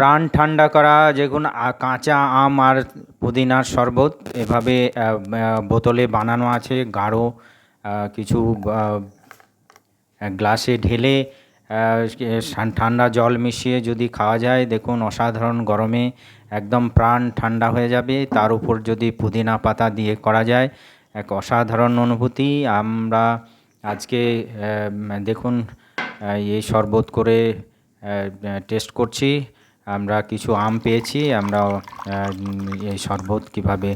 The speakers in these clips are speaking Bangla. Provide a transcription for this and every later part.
প্রাণ ঠান্ডা করা আ- কাঁচা আম আর পুদিনার শরবত, এভাবে বোতলে বানানো আছে, গাঢ় কিছু গ্লাসে ঢেলে ঠান্ডা জল মিশিয়ে যদি খাওয়া যায়, দেখুন অসাধারণ গরমে একদম প্রাণ ঠান্ডা হয়ে যাবে। তার উপর যদি পুদিনা পাতা দিয়ে করা যায়, এক অসাধারণ অনুভূতি। আমরা আজকে দেখুন এই শরবত করে টেস্ট করছি। আমরা কিছু আম পেয়েছি আমরা এই শরবত কীভাবে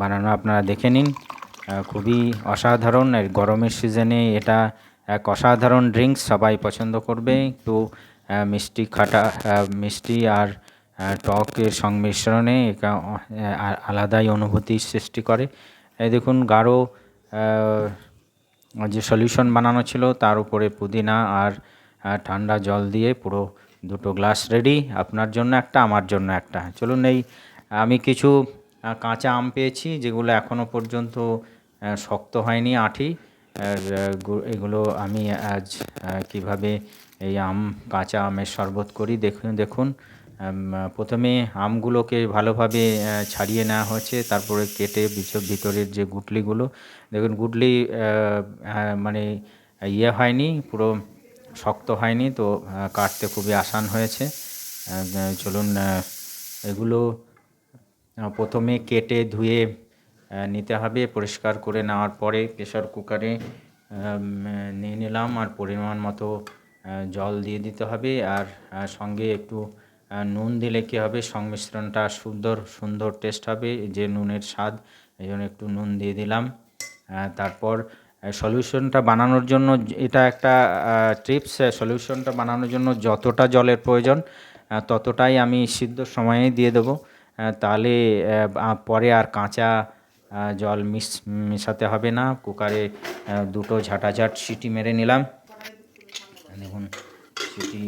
বানানো আপনারা দেখে নিন। খুবই অসাধারণ গরমের সিজনে এটা এক অসাধারণ ড্রিঙ্কস, সবাই পছন্দ করবে। একটু মিষ্টি খাটা মিষ্টি আর টকের সংমিশ্রণে এটা আলাদাই অনুভূতির সৃষ্টি করে। এই দেখুন, গাঢ় যে সলিউশন বানানো ছিল, তার উপরে পুদিনা আর ঠান্ডা জল দিয়ে পুরো দুটো গ্লাস রেডি আপনার জন্য একটা, আমার জন্য একটা। চলুন এই, আমি কিছু কাঁচা আম পেয়েছি, যেগুলো এখনও পর্যন্ত শক্ত হয়নি আঠি। এগুলো আমি আজ কীভাবে এই আম, কাঁচা আমের শরবত করি, দেখুন দেখুন। প্রথমে আমগুলোকে ভালোভাবে ছাড়িয়ে নেওয়া হয়েছে, তারপরে কেটে ভিতরের যে গুটলিগুলো, দেখুন, গুটলি মানে ইয়ে হয়নি, পুরো শক্ত হয়নি, তো কাটতে খুবই আসান হয়েছে। চলুন এগুলো প্রথমে কেটে ধুয়ে নিতে হবে। পরিষ্কার করে নেওয়ার পরে প্রেশার কুকারে নিয়ে নিলাম আর পরিমাণ মতো জল দিয়ে দিতে হবে। আর সঙ্গে একটু নুন দিলে কী হবে? সংমিশ্রণটা সুন্দর সুন্দর টেস্ট হবে, যে নুনের স্বাদ। এই জন্য একটু নুন দিয়ে দিলাম। তারপর সলিউশনটা বানানোর জন্য এটা একটা ট্রিপস সলিউশনটা বানানোর জন্য যতটা জলের প্রয়োজন ততটাই আমি সিদ্ধ সময়ে দিয়ে দেবো। তাহলে পরে আর কাঁচা জল মিশ মেশাতে হবে না। কুকারে দুটো ঝাঁটাঝাট সিটি মেরে নিলাম। দেখুন, সিটি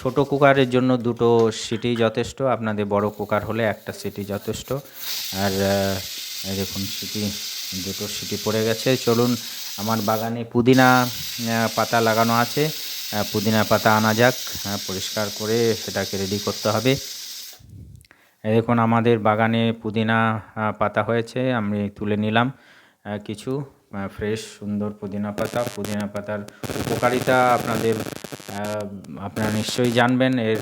ছোটো কুকারের জন্য দুটো সিটি যথেষ্ট। আপনাদের বড় কুকার হলে একটা সিটি যথেষ্ট। আর দেখুন, সিটি দুটো সিটি পড়ে গেছে। চলুন, আমার বাগানে পুদিনা পাতা লাগানো আছে। পুদিনা পাতা আনা যাক। পরিষ্কার করে সেটাকে রেডি করতে হবে। দেখুন, আমাদের বাগানে পুদিনা পাতা হয়েছে। আমি তুলে নিলাম কিছু ফ্রেশ সুন্দর পুদিনা পাতা। পুদিনা পাতার উপকারিতা আপনাদের আপনারা নিশ্চয়ই জানবেন। এর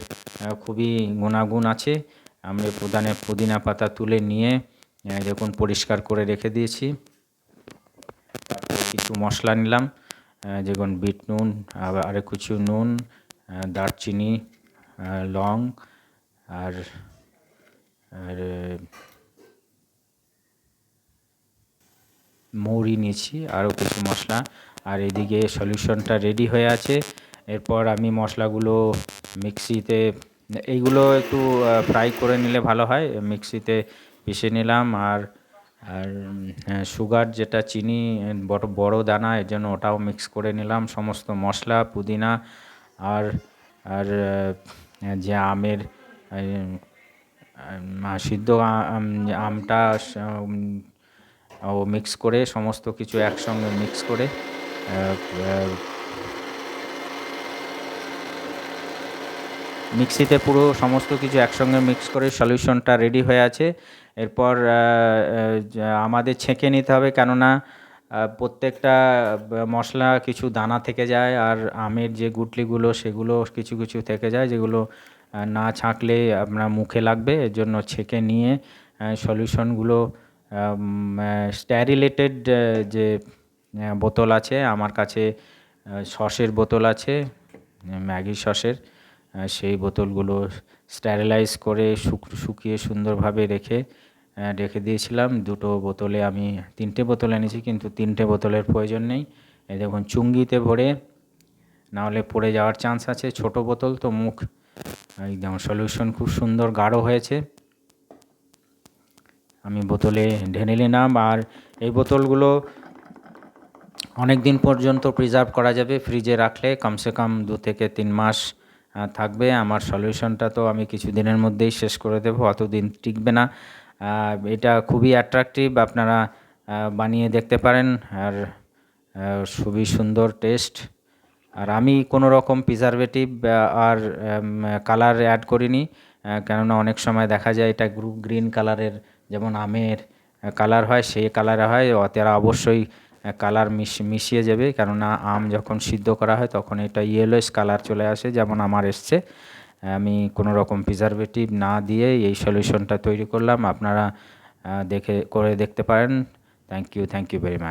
খুবই গুণাগুণ আছে। আমি পুদানে পুদিনা পাতা তুলে নিয়ে দেখুন, পরিষ্কার করে রেখে দিয়েছি। কিছু মশলা নিলাম। যেমন বিট নুন আরও কিছু নুন দারচিনি লং, আর আর, মৌরি নিয়েছি আরও কিছু মশলা। আর এদিকে সলিউশনটা রেডি হয়ে আছে। এরপর আমি মশলাগুলো মিক্সিতে, এইগুলো একটু ফ্রাই করে নিলে ভালো হয়। মিক্সিতে পিষে নিলাম আর আর সুগার যেটা চিনি, বড় বড় দানা, এর জন্য ওটাও মিক্স করে নিলাম, সমস্ত মশলা, পুদিনা আর আর যে আমের সিদ্ধ আমটা ও মিক্স করে সমস্ত কিছু একসঙ্গে মিক্স করে মিক্সিতে পুরো সমস্ত কিছু একসঙ্গে মিক্স করে সলিউশনটা রেডি হয়ে আছে। এরপর আমাদের ছেঁকে নিতে হবে কেননা প্রত্যেকটা মশলা কিছু দানা থেকে যায় আর আমের যে গুটলিগুলো সেগুলো কিছু কিছু থেকে যায় যেগুলো না ছাঁকলে আপনার মুখে লাগবে। এর জন্য ছেঁকে নিয়ে সলিউশনগুলো স্ট্যারিলেটেড যে বোতল আছে, আমার কাছে সসের বোতল আছে, ম্যাগি সসের। সেই বোতলগুলো স্টেরিলাইজ করে শুক- শুকিয়ে সুন্দরভাবে রেখে রেখে দিয়েছিলাম। দুটো বোতলে আমি, তিনটে বোতল এনেছি কিন্তু তিনটে বোতলের প্রয়োজন নেই। এই দেখুন, চুঙ্গিতে ভরে নাহলে পড়ে যাওয়ার চান্স আছে। ছোট বোতল তো মুখ একদম সলিউশন খুব সুন্দর, গাঢ় হয়েছে। আমি বোতলে ঢেলে নিলাম আর এই বোতলগুলো অনেক দিন পর্যন্ত প্রিজার্ভ করা যাবে। ফ্রিজে রাখলে কমসে কম দু থেকে তিন মাস থাকবে। আমার সলিউশনটা তো আমি কিছু দিনের মধ্যেই শেষ করে দেবো, অতদিন টিকবে না। এটা খুবই অ্যাট্রাকটিভ আপনারা বানিয়ে দেখতে পারেন। আর খুবই সুন্দর টেস্ট আর আমি কোনো রকম প্রিজারভেটিভ আর কালার অ্যাড করিনি কেননা অনেক সময় দেখা যায় এটা গ্রিন কালারের যেমন আমের কালার হয়, সেই কালারে হয়। তারা অবশ্যই কালার মিশিয়ে যাবে। কেননা আম যখন সিদ্ধ করা হয়, তখন এটা ইয়েলোস কালার চলে আসে, যেমন আমার এসছে। আমি কোনো রকম প্রিজারভেটিভ না দিয়ে এই সলিউশনটা তৈরি করলাম। আপনারা দেখে, করে দেখতে পারেন। Thank you thank you very much